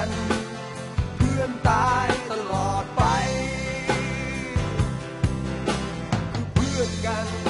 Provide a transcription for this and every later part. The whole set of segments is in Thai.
เพื่อนกันเพื่อนตายตลอดไปคือเพื่อนกัน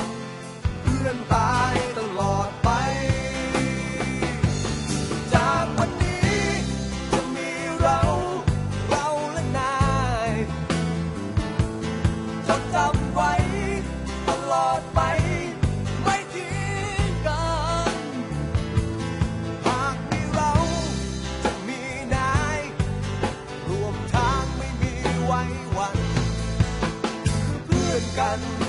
ไ